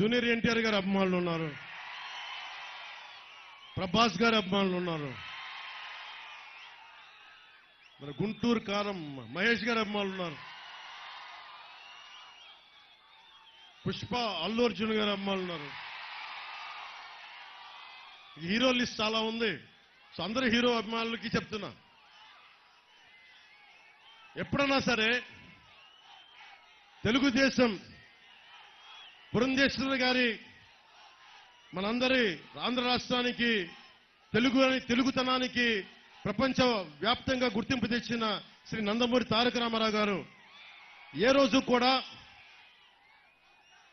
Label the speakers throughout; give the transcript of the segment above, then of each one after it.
Speaker 1: Junior NTR గారి అభిమానులు ఉన్నారు. ప్రభాస్ గారి అభిమానులు ఉన్నారు. మన గుంటూరు కారం మహేష్ గారి అభిమానులు ఉన్నారు. పుష్ప అల్లు అర్జున్ గారు అభిమానులు ఉన్నారు. హీరో లిస్ట్ చాలా ఉంది. సో అందరు హీరో అభిమానులకి చెప్తున్నా. ఎప్పుడన్నా సరే తెలుగుదేశం పురంధేశ్వరి గారి మనందరి ఆంధ్ర రాష్ట్రానికి తెలుగు తెలుగుతనానికి ప్రపంచ వ్యాప్తంగా గుర్తింపు తెచ్చిన శ్రీ నందమూరి తారక రామారావు గారు. ఏ రోజు కూడా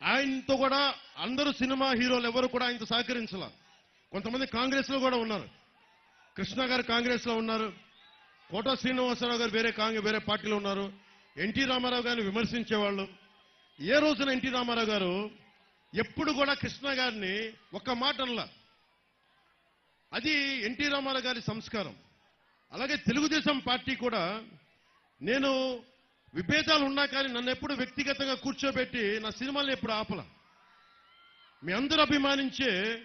Speaker 1: ఆయనతో కూడా అందరూ సినిమా హీరోలు ఎవరు కూడా ఆయనతో సహకరించాల. కొంతమంది కాంగ్రెస్లో కూడా ఉన్నారు. కృష్ణ గారు కాంగ్రెస్లో ఉన్నారు. కోట శ్రీనివాసరావు గారు వేరే కాంగ్రెస్ వేరే పార్టీలో ఉన్నారు. ఎన్టీ రామారావు గారిని విమర్శించేవాళ్ళు. ఏ రోజున ఎన్టీ రామారావు గారు ఎప్పుడు కూడా కృష్ణ గారిని ఒక్క మాట అనలా. అది ఎన్టీ రామారావు గారి సంస్కారం. అలాగే తెలుగుదేశం పార్టీ కూడా నేను విభేదాలు ఉన్నా కానీ నన్ను ఎప్పుడు వ్యక్తిగతంగా కూర్చోబెట్టి నా సినిమాలను ఎప్పుడు ఆపల. మీ అందరూ అభిమానించే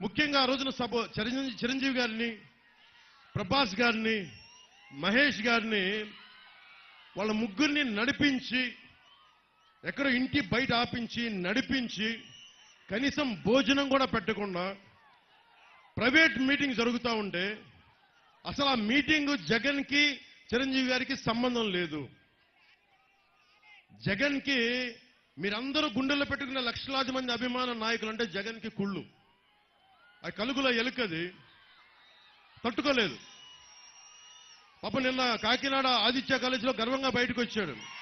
Speaker 1: ముఖ్యంగా ఆ రోజున సభ చిరంజీవి చిరంజీవి గారిని ప్రభాస్ గారిని మహేష్ గారిని వాళ్ళ ముగ్గురిని నడిపించి ఎక్కడో ఇంటి బయట ఆపించి నడిపించి కనీసం భోజనం కూడా పెట్టకుండా ప్రైవేట్ మీటింగ్ జరుగుతూ ఉంటే అసలు ఆ మీటింగ్ జగన్కి చిరంజీవి గారికి సంబంధం లేదు. జగన్కి మీరందరూ గుండెల్లో పెట్టుకున్న లక్షలాది మంది అభిమాన నాయకులు అంటే జగన్కి కుళ్ళు. ఆ కలుగులో ఎలుకది. తట్టుకోలేదు. పాప నిన్న కాకినాడ ఆదిత్య కాలేజీలో గర్వంగా బయటకు వచ్చాడు.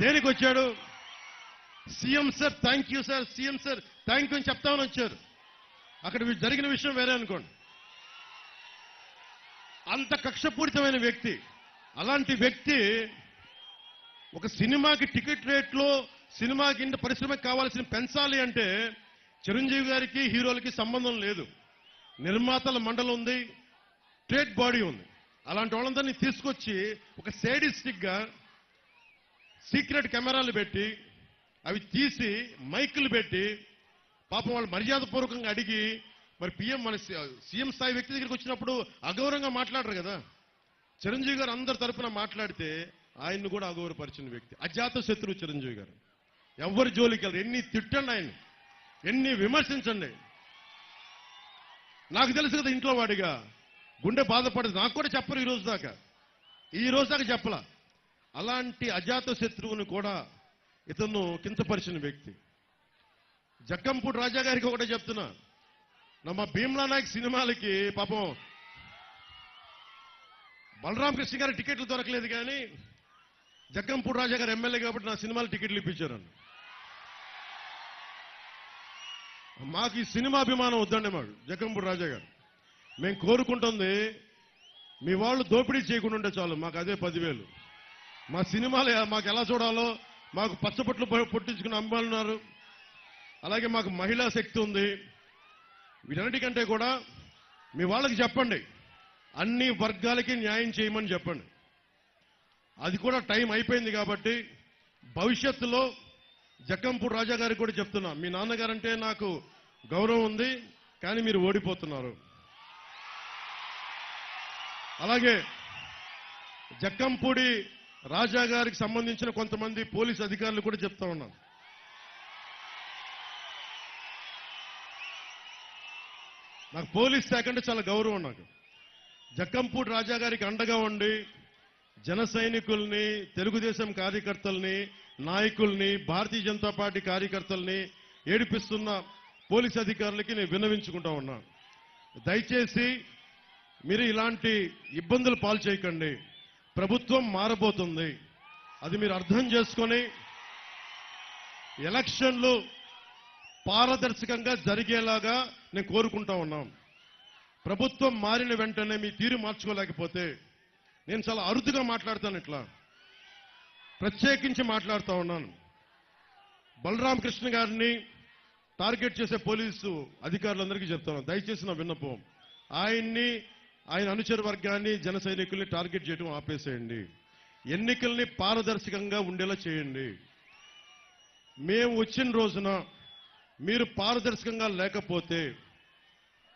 Speaker 1: దేనికి వచ్చాడు? CM sir thank you sir CM sir thank you అని చెప్తామని వచ్చారు. అక్కడ జరిగిన విషయం వేరే అనుకోండి. అంత కక్షపూరితమైన వ్యక్తి. అలాంటి వ్యక్తి ఒక సినిమాకి టికెట్ రేట్లో సినిమాకి ఇంత పరిశ్రమకి కావాల్సిన పెంచాలి అంటే చిరంజీవి గారికి హీరోలకి సంబంధం లేదు. నిర్మాతల మండలం ఉంది ట్రేడ్ బాడీ ఉంది. అలాంటి వాళ్ళందరినీ తీసుకొచ్చి ఒక సేడిస్టిక్గా సీక్రెట్ కెమెరాలు పెట్టి అవి తీసి మైకులు పెట్టి పాపం వాళ్ళు మర్యాదపూర్వకంగా అడిగి మరి పిఎం మన సీఎం స్థాయి వ్యక్తి దగ్గరికి వచ్చినప్పుడు అగౌరవంగా మాట్లాడరు కదా. చిరంజీవి గారు అందరి తరపున మాట్లాడితే ఆయన్ని కూడా అగౌరవపరిచిన వ్యక్తి. అజాత శత్రువు చిరంజీవి గారు. ఎవరి జోలికి వెళ్ళరు. ఎన్ని తిట్టండి ఆయన ఎన్ని విమర్శించండి. నాకు తెలుసు కదా ఇంట్లో వాడిగా. గుండె బాధపడదు. నాకు కూడా చెప్పరు ఈ రోజు దాకా. ఈ రోజు దాకా చెప్పలా. అలాంటి అజాత శత్రువుని కూడా ఇతను కించపరిచిన వ్యక్తి. జక్కంపూడి రాజా గారికి ఒకటే చెప్తున్నా. నమ్మ భీమ్లా నాయక్ సినిమాలకి పాపం బలరాం కృష్ణ గారి టికెట్లు దొరకలేదు కానీ జగ్గంపూడి రాజా గారు ఎమ్మెల్యే కాబట్టి నా సినిమాలు టికెట్లు ఇప్పించారు మాకు ఈ సినిమా అభిమానం వద్దండి మాకు జగ్గంపూడి రాజా గారు. మేము కోరుకుంటుంది మీ వాళ్ళు దోపిడీ చేయకుండా ఉంటే చాలు మాకు అదే పదివేలు. మా సినిమాలు మాకు ఎలా చూడాలో మాకు పచ్చబొట్లు పొ- పొట్టించుకున్న అమ్మాయిలు ఉన్నారు. అలాగే మాకు మహిళా శక్తి ఉంది. వీటన్నిటికంటే కూడా మీ వాళ్ళకి చెప్పండి. అన్ని వర్గాలకి న్యాయం చేయమని చెప్పండి. అది కూడా టైం అయిపోయింది కాబట్టి భవిష్యత్తులో జక్కంపూడి రాజా గారికి కూడా చెప్తున్నా. మీ నాన్నగారంటే నాకు గౌరవం ఉంది కానీ మీరు ఓడిపోతున్నారు. అలాగే జక్కంపూడి రాజా గారికి సంబంధించిన కొంతమంది పోలీస్ అధికారులు కూడా చెప్తా ఉన్నాను నాకు పోలీస్ శాఖ అంటే చాలా గౌరవం నాకు. జక్కంపూడి రాజా గారికి అండగా ఉండి జన సైనికుల్ని తెలుగుదేశం కార్యకర్తల్ని నాయకుల్ని భారతీయ జనతా పార్టీ కార్యకర్తల్ని ఏడిపిస్తున్న పోలీస్ అధికారులకి నేను విన్నవించుకుంటా ఉన్నాను దయచేసి మీరు ఇలాంటి ఇబ్బందులు పాల్చేయకండి ప్రభుత్వం మారబోతుంది. అది మీరు అర్థం చేసుకొని ఎలక్షన్లు పారదర్శకంగా జరిగేలాగా నేను కోరుకుంటా ఉన్నాం. ప్రభుత్వం మారిన వెంటనే మీ తీరు మార్చుకోలేకపోతే నేను చాలా అరుదుగా మాట్లాడతాను ఇట్లా. ప్రత్యేకించి మాట్లాడుతూ ఉన్నాను. బలరాం కృష్ణ గారిని టార్గెట్ చేసే పోలీసు అధికారులందరికీ చెప్తాను. దయచేసి నా విన్నపం. ఆయన్ని ఆయన అనుచర వర్గాన్ని జన సైనికుల్ని టార్గెట్ చేయడం ఆపేసేయండి. ఎన్నికల్ని పారదర్శకంగా ఉండేలా చేయండి. మేము వచ్చిన రోజున మీరు పారదర్శకంగా లేకపోతే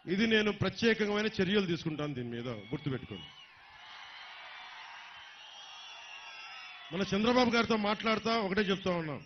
Speaker 1: ఇది నేను ప్రత్యేకమైన చర్యలు తీసుకుంటాను దీని మీద. గుర్తుపెట్టుకోండి. మన చంద్రబాబు గారితో మాట్లాడుతా ఒకటే చెప్తా ఉన్నాం.